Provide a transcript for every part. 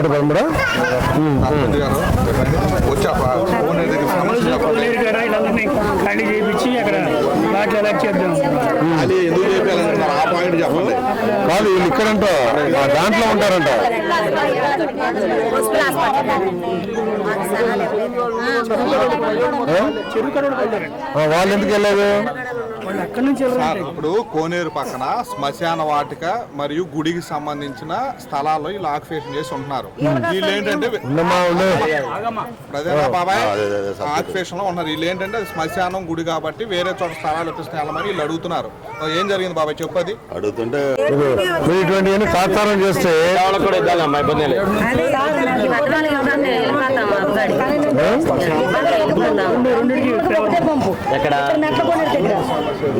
నూట పదమూడా ఖాళీ చేయించి అక్కడ వాటి చేద్దాం అది ఎందుకు ఆ పాయింట్ చెప్పండి కాదు వీళ్ళు ఇక్కడంట దాంట్లో ఉంటారంట. వాళ్ళు ఎందుకు వెళ్ళలేదు సార్ ఇప్పుడు కోనేరు పక్కన శ్మశాన వాటిక మరియు గుడికి సంబంధించిన స్థలాల్లో వీళ్ళు ఆక్యుపేషన్ చేసి ఉంటున్నారు వీళ్ళు ఏంటంటే ప్రజల బాబాయ్ ఆక్యుపేషన్లో ఉన్నారు వీళ్ళు ఏంటంటే అది శ్మశానం గుడి కాబట్టి వేరే చోట స్థలాలు ఇప్పిస్తే వెళ్ళమని వీళ్ళు అడుగుతున్నారు ఏం జరిగింది బాబాయ్ చెప్పది అడుగుతుంటే చేస్తే వాళ్ళకి కూడా ఇద్దాం అమ్మా ఇబ్బంది లేదు ఎక్కడ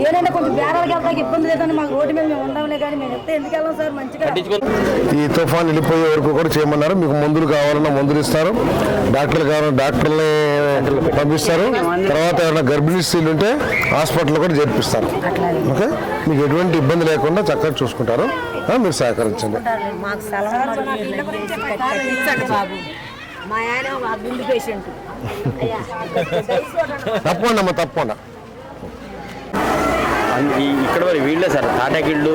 ఏంటంటే కొంచెం బేరాలకు వెళ్తాకి ఇబ్బంది లేదని మాకు రోడ్డు మీద మేము ఉండవులే కానీ మేము చెప్తే ఎందుకు వెళ్ళాం సార్ మంచిగా? ఈ తుఫాన్ వెళ్ళిపోయే వరకు కూడా చేయమన్నారు. మీకు మందులు కావాలన్నా మందులు ఇస్తారు. డాక్టర్లు కావాలన్నా డాక్టర్ని పంపిస్తారు. తర్వాత ఏమైనా గర్భిణీ స్త్రీలు ఉంటే హాస్పిటల్ కూడా చేర్పిస్తారు. ఓకే? మీకు ఎటువంటి ఇబ్బంది లేకుండా చక్కగా చూసుకుంటారు. మీరు సహకరించండి. మా ఆయన గుండు పేషెంట్ తప్పకుండా అమ్మా తప్పకుండా. ఇక్కడ మరి వీళ్ళే సార్ తాటాకిళ్ళు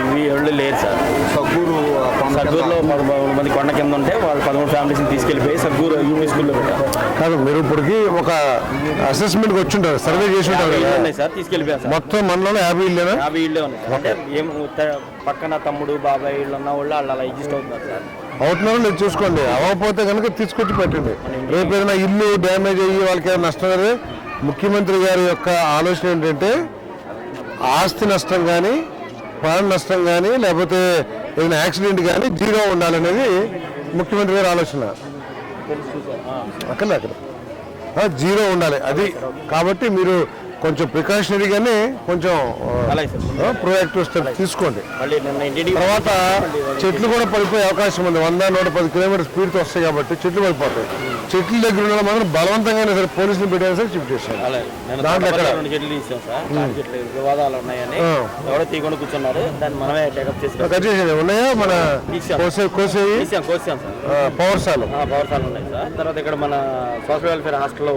ఇవి వాళ్ళు లేరు సార్. సగ్గురు సగ్గూరులో పదమూడు మంది కొండ కింద ఉంటే వాళ్ళు పదమూడు ఫ్యామిలీస్ని తీసుకెళ్ళిపోయి సగ్గూరు యూపీ స్కూల్లో పెట్టారు. కాదు మీరు ఇప్పటికి ఒక అసెస్మెంట్కి వచ్చి ఉంటారు సర్వే చేసి ఉంటారు ఇళ్ళు సార్ తీసుకెళ్ళిపోయాం సార్. మొత్తం మనలో యాభై ఇల్లేనా యాభై ఇళ్ళే ఉన్నాయి. ఏం పక్కన తమ్ముడు బాబాయ్ ఇళ్ళు ఉన్న వాళ్ళు వాళ్ళు అలా అడ్జస్ట్ అవుతున్నారు సార్. అవుతున్నారో లేదు చూసుకోండి. అవ్వకపోతే కనుక తీసుకొచ్చి పెట్టండి. రేపు ఏదైనా ఇల్లు డ్యామేజ్ అయ్యి వాళ్ళకి ఏమైనా నష్టం జరిగితే ముఖ్యమంత్రి గారి యొక్క ఆలోచన ఏంటంటే ఆస్తి నష్టం కానీ ప్రాణ నష్టం కానీ లేకపోతే ఏదైనా యాక్సిడెంట్ కానీ జీరో ఉండాలనేది ముఖ్యమంత్రి గారి ఆలోచన. అక్కడ అక్కడ జీరో ఉండాలి. అది. కాబట్టి మీరు కొంచెం ప్రికాషనరీగానే కొంచెం ప్రొయాక్టివ్ స్టెప్ తీసుకోండి. తర్వాత చెట్లు కూడా పడిపోయే అవకాశం ఉంది. వంద నూట పది కిలోమీటర్ స్పీడ్తో వస్తాయి కాబట్టి చెట్లు పడిపోతాయి. చెట్ల దగ్గర ఉన్న మాత్రం బలవంతంగానే సరే పోలీసులు పెట్టారు సరే షిఫ్ట్ చేశారు దాంట్లో. ఎవరో తీయకుండా కూర్చున్నారు. దాన్ని మనమే టేకప్ చేసి కట్ చేసేది ఉన్నాయా? మన. కోసే కోసేవి? ఆ, పవర్సాలు ఆ, పవర్సాలు ఉన్నాయి సార్. తర్వాత ఇక్కడ మన సోషల్ వెల్ఫేర్ హాస్టల్లో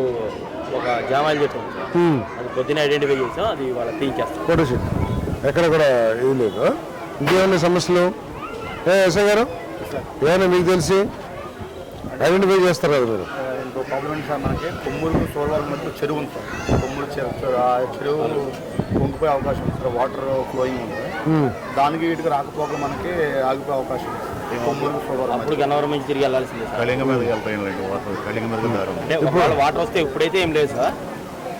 ఒక జామాయిలు ఉమ్, అది పొద్దున్న ఐడెంటిఫై చేసాం అది వాళ్ళ తీయించేస్తాం ఫోటో షూట్. ఎక్కడ కూడా ఇది లేదు. ఇంకేమైనా సమస్యలు? ఏ ఎస్ఐ గారు? ఏమైనా మీకు తెలిసి? ఐడెంటిఫై చేస్తారు కదా మీరు? ఇంకో ప్రాబ్లం ఏంటి సార్ మనకి? కొమ్ములు సోలవాల మధ్య చెరువు ఉంది సార్. కొమ్ములు చెరువు ఆ చెరువు పొంగిపోయే అవకాశం ఉంది సార్. వాటర్ ఫ్లోయింగ్ ఉంది. దానికి వీటికి రాకపోక మనకి ఆగిపోయే అవకాశం ఉంది అప్పుడు గన్నవరం నుంచి తిరిగి వెళ్ళాల్సిందే సార్. కళింగ మీదకి వెళ్తాయి వాటర్. కళింగ మీదకి దారం అంటే ఒకవేళ వాటర్ వస్తే ఇప్పుడైతే ఏం లేదు సార్.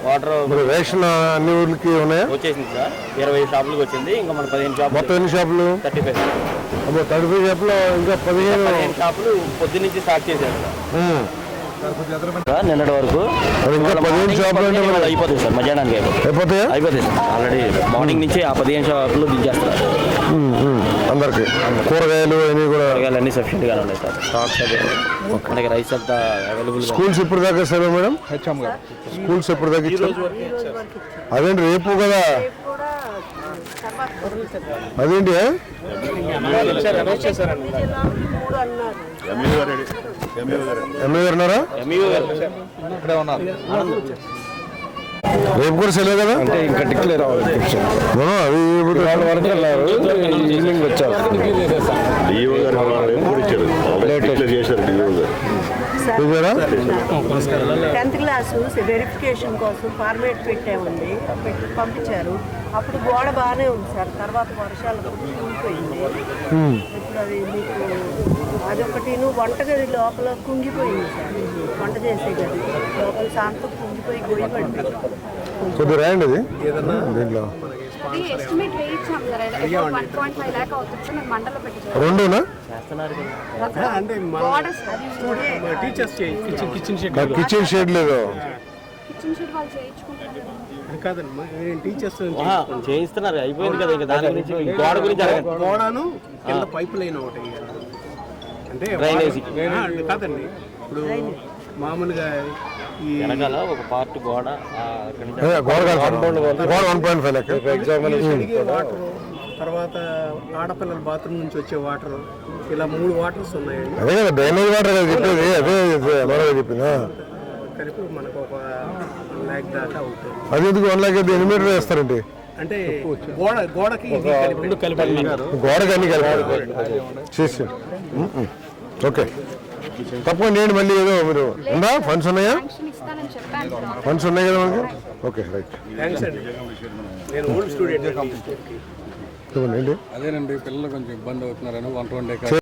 వాటర్ మరి రేషన్ అన్ని ఊర్లకి ఉన్నాయా? వచ్చేసింది సార్. ఇరవై షాపులకు వచ్చింది. ఇంకా మన పదిహేను షాపులు మొత్తం ఎన్ని షాపులు? Thirty five. అబ్బో తడిపి షాపులో ఇంకా పదిహేను పదిహేను షాపులు పొద్దు నుంచి స్టార్ట్ చేశారు సార్. నిన్నటి వరకు పదిహేను షాపులు అయిపోతుంది సార్ మధ్యాహ్నానికి అయిపోతుంది అయిపోతాయా? అయిపోతుంది సార్. ఆల్రెడీ మార్నింగ్ నుంచి ఆ పదిహేను షాపులు దించేస్తారు. అందరికి. కూరగాయలు అన్ని కూడా కూరగాయలు అన్ని సఫిషియెంట్ గానే ఉన్నాయి సార్. స్టాక్స్ అదే మనకి రైస్ అంతా అవైలబుల్ స్కూల్స్ ఎప్పుడు దాకా సార్ మేడం? హెచ్ఎం గారు. స్కూల్స్ ఎప్పుడు దాకా ఇచ్చారు? అదేంటి రేపు కదా? అదేంటి ఎంఈ గారు ఎంఈ గారు ఎమ్మెల్యే గారు ఉన్నారా ఎంఈఓ గారు ఇక్కడే ఉన్నారు రేపు కూడా సెలవు కదా? అంటే ఇంకా డిక్లేర్ అవ్వాలి అది వరకు వెళ్ళారు. ఈవినింగ్ వచ్చారు. డిఓ గారు డిక్లేర్ చేశారు టెన్త్ క్లాసు వెరిఫికేషన్ కోసం ఫార్మేట్ పెట్టామండి. పెట్టి పంపించారు. అప్పుడు గోడ బాగానే ఉంది సార్. తర్వాత వర్షాలు కుంగిపోయింది ఇప్పుడు అది మీకు అదొకటిను వంటగది లోపల కుంగిపోయింది సార్. వంట చేసే గది. లోపల శాంతం కుంగిపోయి గొయ్యబడింది కొద్దిగా రాయండి అది. దీంట్లో. అది teachers kitchen shed kitchen shed లేదు. కిచెన్ షెడ్ కాదమ్మా టీచర్స్ చేయిస్తున్నారు అయిపోయింది కదా ఇంకా దాని గురించి గోడ గురించి గోడను కింద పైప్ లైన్ ఒకటి అంటే డ్రైనేజీ. కాదండి. ఇప్పుడు మామూలుగా ఈ వెనకాల ఒక పార్ట్ గోడ గోడ వన్ పాయింట్ ఫైవ్ వాటర్ తర్వాత ఆడపిల్లల బాత్రూమ్ నుంచి వచ్చే వాటర్ ఇలా మూడు వాటర్స్ ఉన్నాయండి. అదే కదా డ్రైనేజ్ వాటర్ కదా చెప్పేది అదే చెప్పిందా కలిపి మనకు ఒక ల్యాక్ దాకా అవుతుంది. అది ఎందుకు వన్ లాక్ ఎన్ని మీటర్ వేస్తారండి? అంటే గోడ గోడకి ఇది కలిపి గోడకి అన్ని కలిపి చేసి ఓకే. తప్పకుండా ఏంటి మళ్ళీ ఏదో మీరు ఉందా? ఫండ్స్ ఉన్నాయా? ఫండ్స్ ఉన్నాయి కదా మనకి? Okay right. థ్యాంక్స్ అండి. నేను ఓల్డ్ స్టూడెంట్ అదేనండి పిల్లలు కొంచెం ఇబ్బంది అవుతున్నారని వంట వండే